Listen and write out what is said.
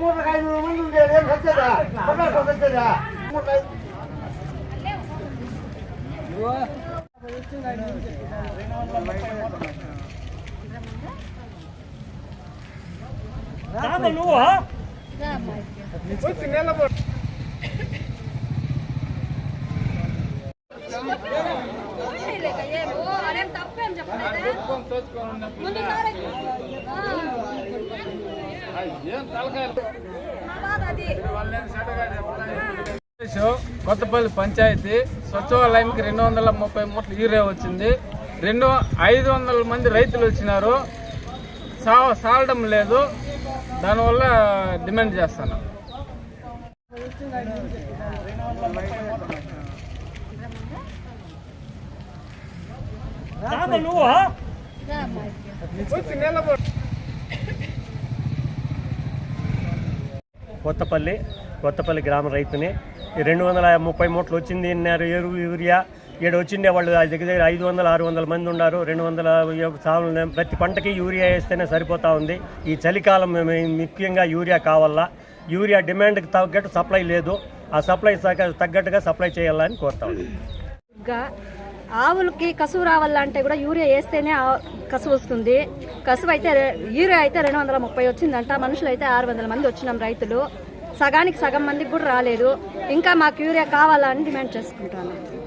మూటకు ఐదు మంది ఉండేది ఏం సత్యదా పొగాకు సత్యదా మూటకు ఐదు అదేం తప్పేం చెప్పలేదు కొత్తపల్లి పంచాయతీ స్వచ్ఛవాలయంకి రెండు వందల ముప్పై మూటలు యూరియా వచ్చింది. రెండు ఐదు వందల మంది రైతులు వచ్చినారు. సా సాలడం లేదు. దానివల్ల డిమాండ్ చేస్తాను కొత్తపల్లి కొత్తపల్లి గ్రామ రైతుని. రెండు వందల ముప్పై మూట్లు వచ్చింది అన్నారు ఎరువు యూరియా. ఇక్కడ వచ్చిండే వాళ్ళు ఆ దగ్గర దగ్గర ఐదు వందల ఆరు వందల మంది ఉన్నారు. రెండు వందల సాగులు ప్రతి పంటకి యూరియా వేస్తేనే సరిపోతా ఉంది. ఈ చలికాలం మేము ముఖ్యంగా యూరియా కావాలా. యూరియా డిమాండ్కి తగ్గట్టు సప్లై లేదు. ఆ సప్లై తగ్గట్టుగా సప్లై చేయాలని కోరుతా ఆవులకి కసువు రావాలంటే కూడా యూరియా వేస్తేనే కసువు వస్తుంది. కసువు అయితే రె- యూరియా అయితే రెండు వందల ముప్పై వచ్చిందంట. మనుషులు అయితే ఆరు వందల మంది వచ్చినాం రైతులు. సగానికి సగం మందికి కూడా రాలేదు. ఇంకా మాకు యూరియా కావాలని డిమాండ్ చేసుకుంటాను